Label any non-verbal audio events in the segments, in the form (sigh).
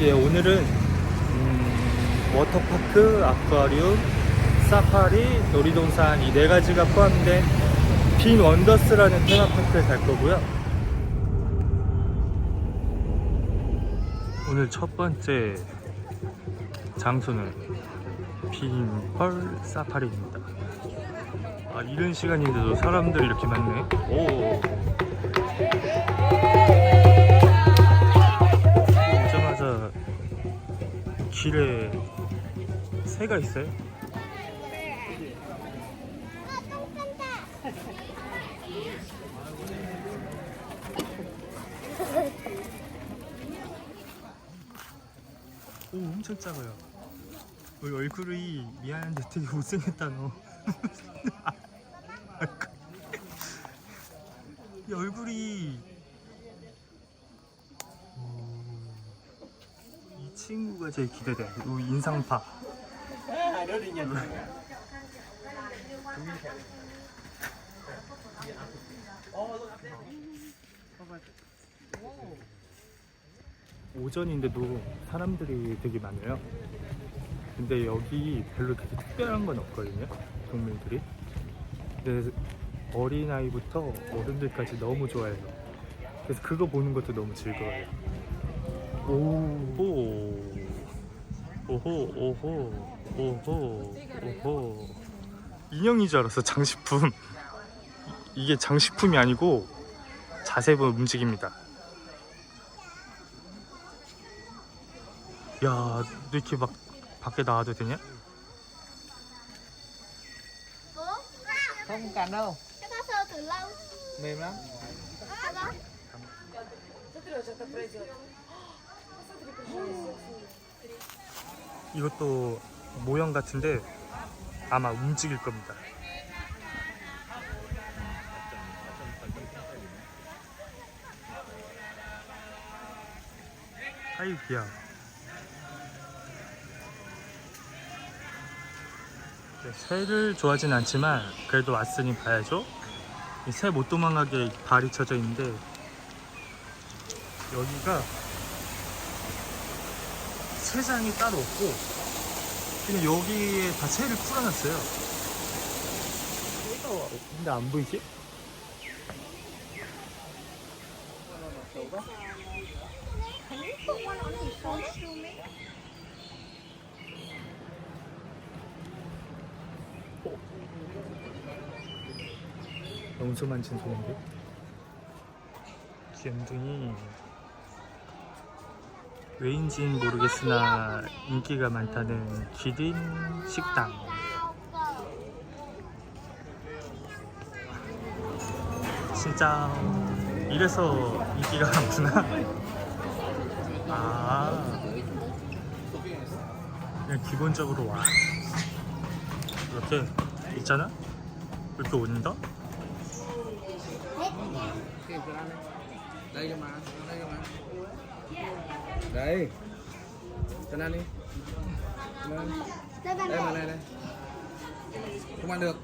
예, 오늘은 음, 워터파크, 아쿠아리움, 사파리, 놀이동산 이 네 가지가 포함된 빈 원더스라는 테마파크에 갈 거고요. 오늘 첫 번째 장소는 빈펄 사파리입니다. 아, 이른 시간인데도 사람들 이렇게 많네. 오. 길에 새가 있어요. 오 엄청 작아요. 우리 얼굴이 미안한데 되게 못생겼다 너. (laughs) 이 얼굴이 오, 이 친구가 제일 기대돼. 이 인상파. 오전인데도 사람들이 되게 많아요. 근데 여기 별로 되게 특별한 건 없거든요. 동물들이. 근데 어린아이부터 어른들까지 너무 좋아해요. 그래서 그거 보는 것도 너무 즐거워요. 오, 오 호, 오호, 오호, 오호. 인형인 줄 알았어, 장식품. 이게 장식품이 아니고 자세히 움직입니다. 야, 너 이렇게 막 밖에 나와도 되냐? Bố, không cắn đâu cái có sơ từ lâu mềm lắm Sao đó? 이것도 모형 같은데 아마 움직일 겁니다. 아이고야. 네, 새를 좋아하진 않지만 그래도 왔으니 봐야죠. 새 못 도망가게 발이 쳐져 있는데 여기가 세장이 따로 없고 그냥 여기에 다 새를 풀어놨어요. 근데 안 보이지? Không có nói gì số luôn ấy 염소 만 진 소인데 귀염둥이 왜인지는 모르겠으나 인기가 많다는 기린 식당. 진짜 이래서 인기가 많구나. 아. 그냥 기본적으로 와. 이렇게 있잖아? 이렇게 온다? đây đây cho mà đây đây cho ăn đi Cho ăn. Đây mà này này không ăn được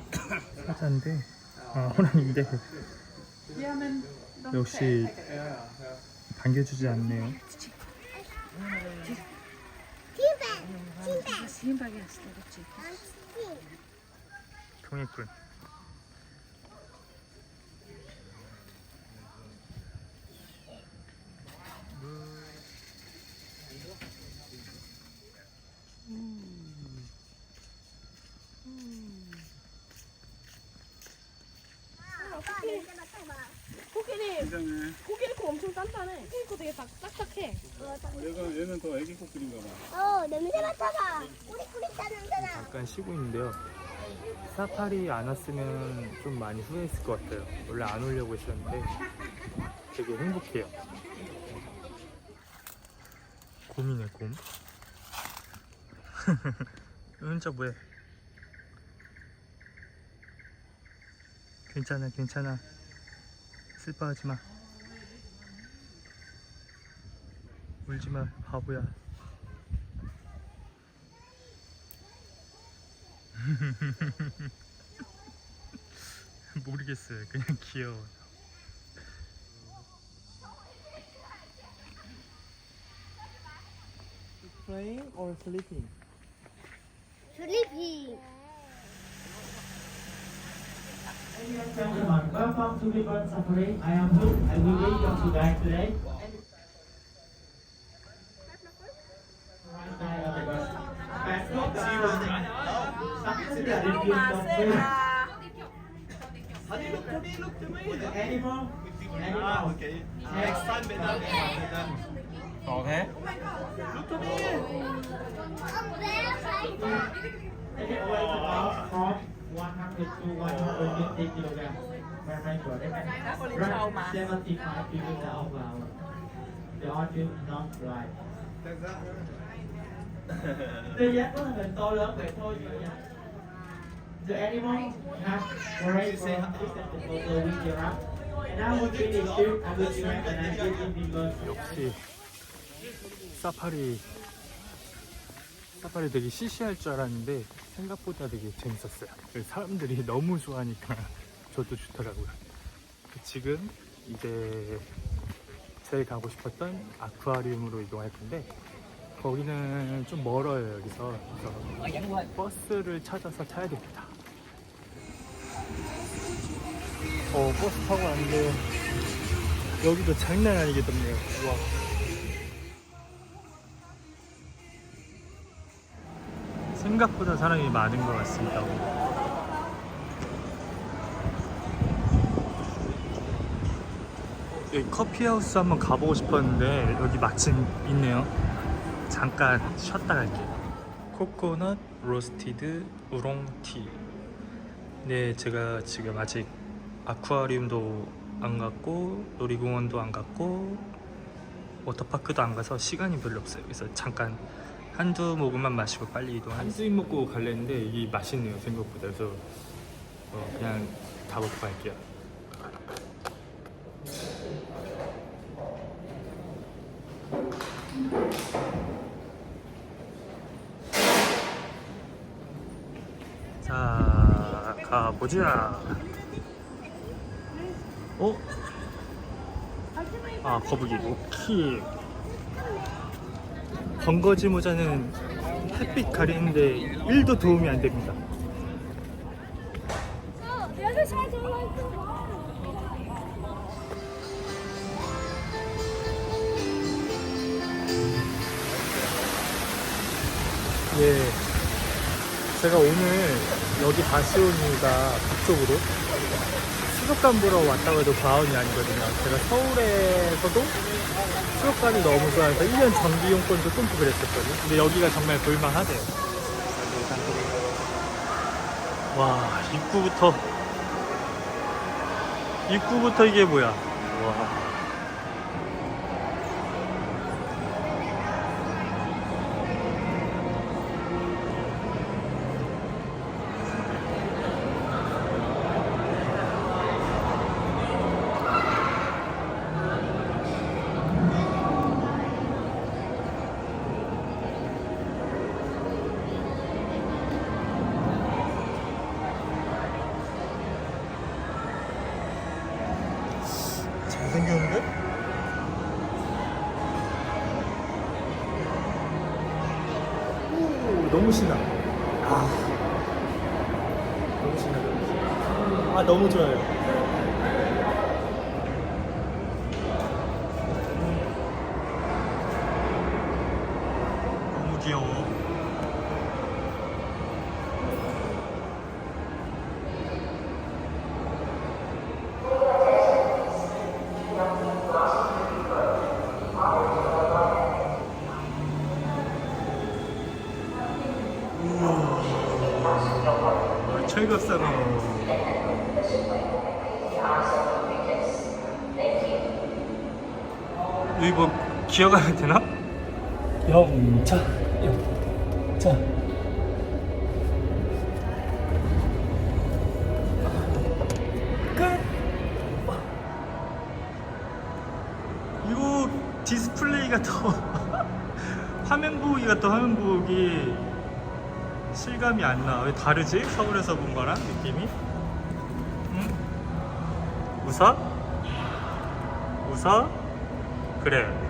사자인데 아 호랑인데 역시 반겨주지 않네요 era chico. Con chim 통 했군 코끼리, 코끼리 코 엄청 단단해. 코끼리 코 되게 딱, 딱딱해. 얘가 얘는 더 애기 코끼리인가 봐. 어 냄새 맡아봐. 꾸리꾸리 냄새나 잠깐 쉬고 있는데요. 사파리 안 왔으면 좀 많이 후회했을 것 같아요. 원래 안 오려고 했었는데 되게 행복해요 곰이네 곰 혼자 뭐해? 괜찮아 괜찮아. 슬퍼하지 마. 울지 마 바보야. (laughs) 모르겠어요. 그냥 귀여워. playing or sleeping? Sleeping. Gentlemen, welcome to Ribbon Safari. I am Luke. I will be your to guide today. Animal. Animal. Okay. Next time, better. Okay. Look to me. of 180 kilogram ไม่ไม่ตัวได้ไหม Run 75 kilogram per hour The horse will not fly The yak was the taller by four years The animal has great form except the photo with giraffe and I will finish it I will try and I will give you ยกสิซาฟารี 사파리 되게 시시할 줄 알았는데 생각보다 되게 재밌었어요. 그 사람들이 (laughs) 너무 좋아하니까 (laughs) 저도 좋더라고요. 지금 이제 제일 가고 싶었던 아쿠아리움으로 이동할 건데 거기는 좀 멀어요 여기서 그래서 버스를 찾아서 타야 됩니다. 어 버스 타고 왔는데 여기도 장난 아니게 덥네요. 우와. 생각보다 사람이 많은 것 같습니다. 여기 커피하우스 한번 가보고 싶었는데 여기 마침 있네요. 잠깐 쉬었다 갈게요. 코코넛 로스티드 우롱티. 네, 제가 지금 아직 아쿠아리움도 안 갔고 놀이공원도 안 갔고 워터파크도 안 가서 시간이 별로 없어요. 그래서 잠깐 한두 모금만 마시고 빨리 이동. 한스윙 먹고 갈랬는데 이게 맛있네요 생각보다. 그래서 어, 그냥 다 먹고 갈게요. 자 가보자. 어? 아 거북이 오키 번거지 모자는 햇빛 가리는데 1도 도움이 안 됩니다. 예 제가 오늘 여기 바시오니가 북쪽으로 수족관 보러 왔다고 해도 과언이 아니거든요. 제가 서울에서도 수족관이 너무 좋아해서 1년 정기 이용권도 끊고 그랬었거든요. 근데 여기가 정말 볼만하대요. 와 입구부터. 입구부터 이게 뭐야? 와 너무 신나. 아, 너무 신나. 아, 너무 좋아요. 너무 귀여워. 우와. 철갑상어. 여기 뭐 기어가면 되나? 영차, 영차. 끝. 이거 디스플레이가 더 (laughs) 화면 보기가 또 화면 보기 실감이 안 나. 왜 다르지? 서울에서 본 거랑 느낌이? 응? 웃어? 웃어? 그래.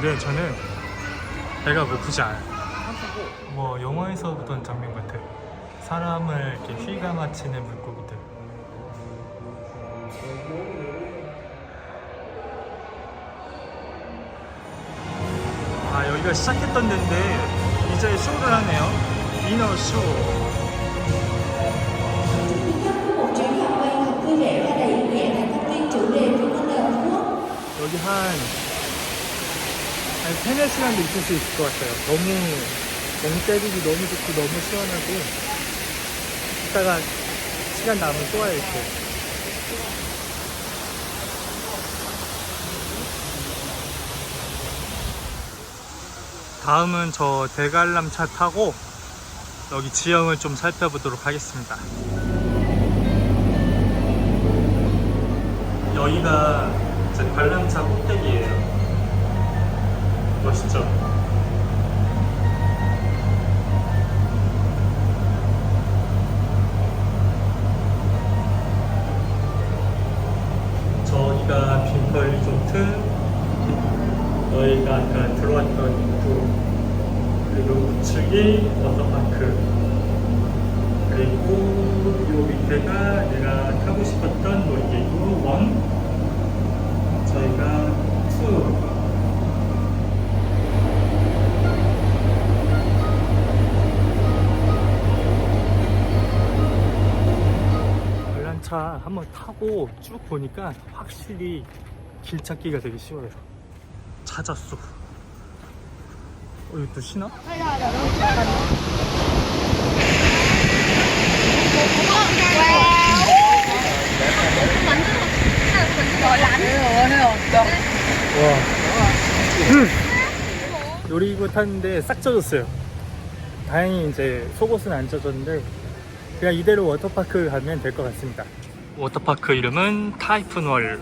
근데 저는 배가 고프지 않아요 뭐 영화에서 보던 장면 같아 사람을 이렇게 휘가 마치는 물고기들 아 여기가 시작했던 데인데 이제 쇼를 하네요 이너 쇼. 여기 한, 한 3, 4시간도 있을 수 있을 것 같아요. 너무, 멍 때리기 너무 좋고 너무 시원하고, 이따가 시간 남으면 또 와야 돼. 다음은 저 대관람 차 타고 여기 지형을 좀 살펴보도록 하겠습니다. 여기가 제 관람차 꼭대기예요. 멋있죠? 저기가 빈벌 리조트, 여기가 아까 들어왔던 입구, 그리고 우측이 워터파크, 그리고 요 밑에가 내가 타고 싶었던 놀이 한번 타고 쭉 보니까 확실히 길 찾기가 되게 쉬워요. 찾았어. 어, 이거 또 쉬나? 와. 음. 놀이기구 탔는데 싹 젖었어요. 다행히 이제 속옷은 안 젖었는데 그냥 이대로 워터파크 가면 될 것 같습니다. 워터파크 이름은 타이푼월.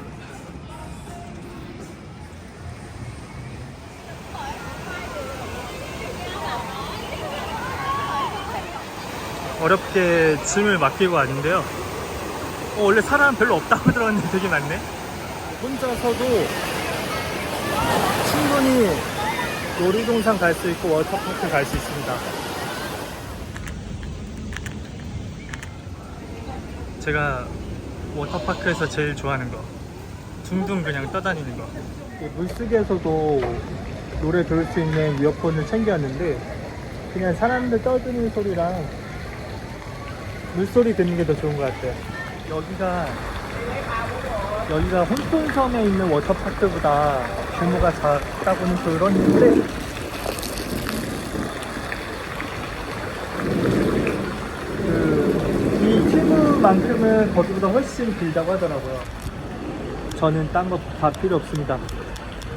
어렵게 짐을 맡기고 왔는데요. 어, 원래 사람 별로 없다고 (laughs) 들었는데 되게 많네. 혼자서도 충분히 놀이동산 갈 수 있고 워터파크 갈 수 있습니다. 제가 워터파크에서 제일 좋아하는 거. 둥둥 그냥 떠다니는 거. 물속에서도 노래 들을 수 있는 이어폰을 챙겨왔는데 그냥 사람들 떠드는 소리랑 물소리 듣는 게 더 좋은 것 같아요. 여기가 여기가 혼돈섬에 있는 워터파크보다 규모가 작다고는 들었는데 그이 튜브만큼은 거기보다 훨씬 길다고 하더라고요. 저는 딴 거 다 필요 없습니다.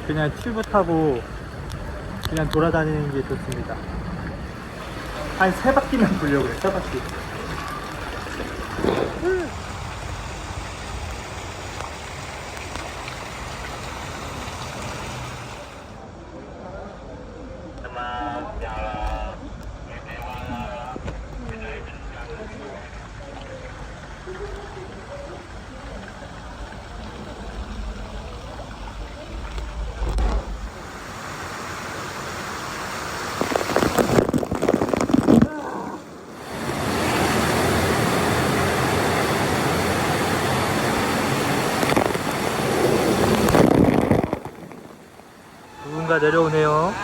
그냥 튜브 타고 그냥 돌아다니는 게 좋습니다. 한 세 바퀴만 돌려고요, 세 바퀴. 내려오네요.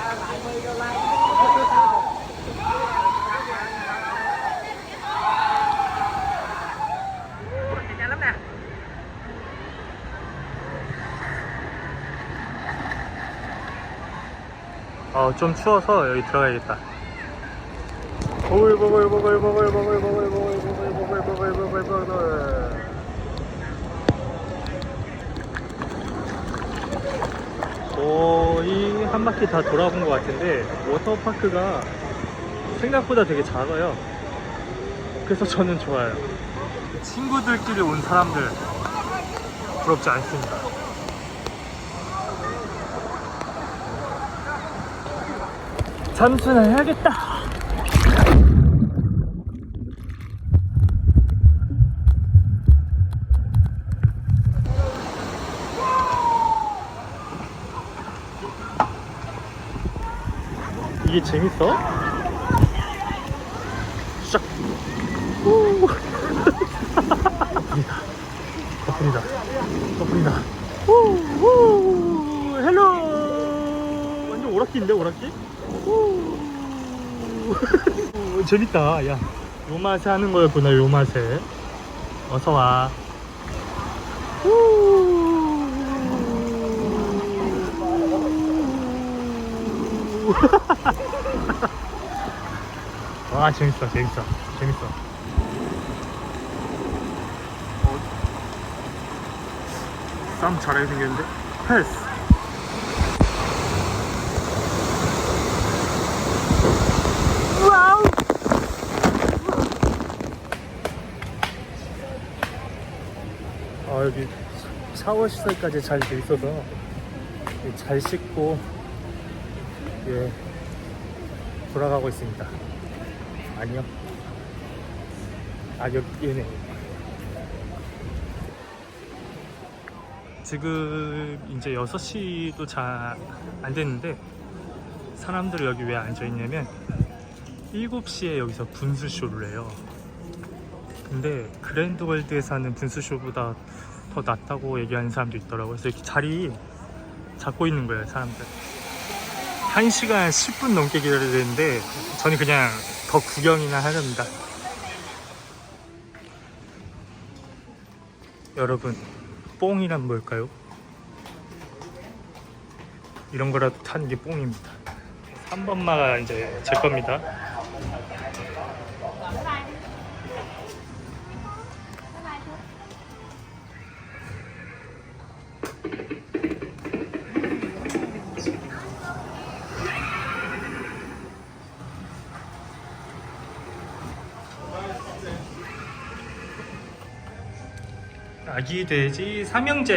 어, 좀 추워서 여기 들어가야겠다. 보글보글보글보글보글보글보글보글보글보글보글 거의 한 바퀴 다 돌아본 것 같은데 워터파크가 생각보다 되게 작아요. 그래서 저는 좋아요. 친구들끼리 온 사람들 부럽지 않습니다. 잠수나 해야겠다. 이게 재밌어? 샥. 우. (laughs) 커플이다. 커플이다. 우, 우. 헬로. 완전 오락기인데 오락기? 우. 우, (laughs) 재밌다. 야, 요 맛에 하는 거였구나. 요 맛에. 어서 와. 우. 와 재밌어 재밌어 재밌어. 어, 싸움 잘하게 생겼는데? 패스. 와우! 아 여기 샤워 시설까지 잘 돼 있어서 잘 씻고 예 돌아가고 있습니다. 아니요. 아, 여기, 얘네. 지금 이제 6시도 잘 안 됐는데, 사람들이 여기 왜 앉아있냐면, 7시에 여기서 분수쇼를 해요. 근데 그랜드월드에서 하는 분수쇼보다 더 낫다고 얘기하는 사람도 있더라고요. 그래서 이렇게 자리 잡고 있는 거예요, 사람들. 1시간 10분 넘게 기다려야 되는데 저는 그냥 더 구경이나 하렵니다. 여러분 뽕이란 뭘까요? 이런 거라도 타는 게 뽕입니다. 3번마가 이제 제 겁니다 아기 돼지 삼형제.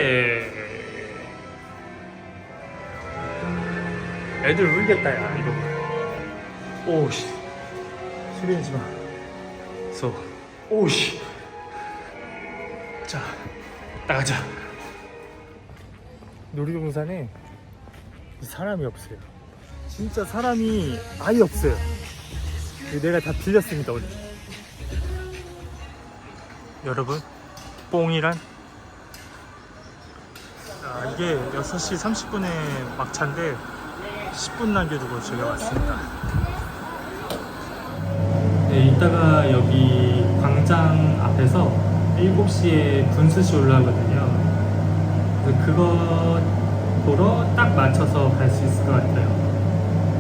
애들 울겠다 야 이거. 오씨. 소리 내지 마. 서. 오씨. 자 나가자. 놀이동산에 사람이 없어요. 진짜 사람이 아예 없어요. 내가 다 빌렸습니다 오늘. 여러분 뽕이란 아, 이게 6시 30분에 막차인데 10분 남겨두고 제가 왔습니다. 네, 이따가 여기 광장 앞에서 7시에 분수시 올라오거든요. 그거 보러 딱 맞춰서 갈 수 있을 것 같아요.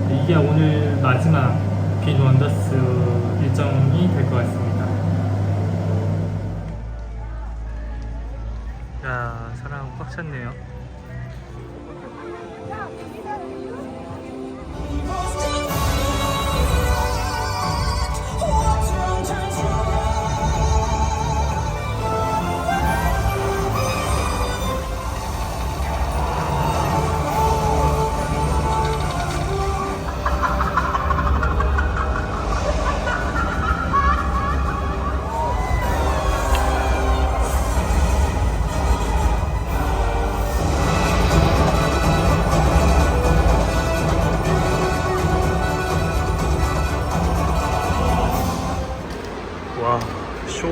이게 오늘 마지막 빈 원더스 일정이 될 것 같습니다. 미쳤네요.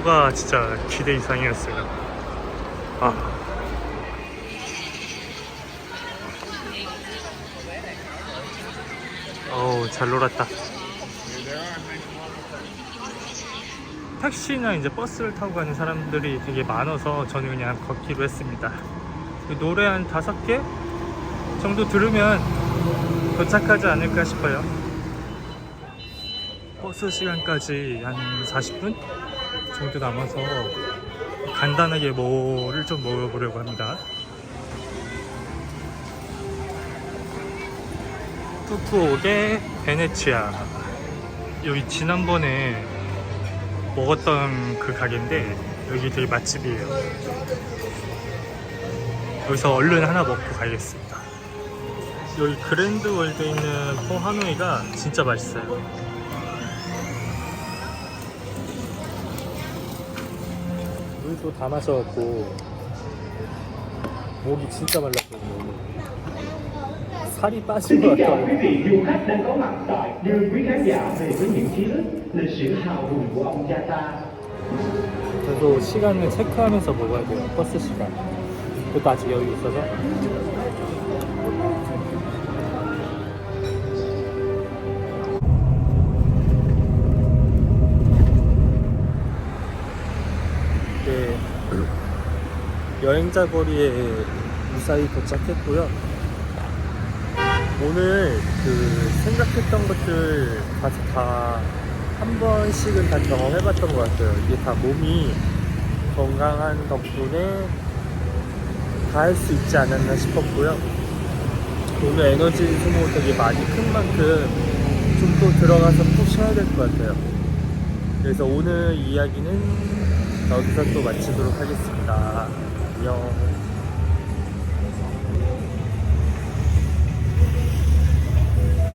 쇼가 진짜 기대 이상이었어요. 아. 어우 잘 놀았다. 택시나 이제 버스를 타고 가는 사람들이 되게 많아서 저는 그냥 걷기로 했습니다. 노래 한 다섯 개 정도 들으면 도착하지 않을까 싶어요. 버스 시간까지 한 40분 정도 남아서 간단하게 뭐를 좀 먹어보려고 합니다. 푸꾸옥의 베네치아. 여기 지난번에 먹었던 그 가게인데 여기 되게 맛집이에요. 여기서 얼른 하나 먹고 가야겠습니다. 여기 그랜드 월드에 있는 포 하노이가 진짜 맛있어요. 물도 다 마셔갖고 목이 진짜 말랐거든요. 살이 빠진 것 같아요. 그래도 시간을 체크하면서 먹어야 돼요. 버스 시간. 그것도 아직 여유 있어서. 여행자 거리에 무사히 도착했고요. 오늘 그 생각했던 것들 가서 다한 번씩은 다 경험해봤던 것 같아요. 이게 다 몸이 건강한 덕분에 다 할 수 있지 않았나 싶었고요. 오늘 에너지 소모 되게 많이 큰 만큼 좀 또 들어가서 푹 쉬어야 될 것 같아요. 그래서 오늘 이야기는 여기서 또 마치도록 하겠습니다. 안녕.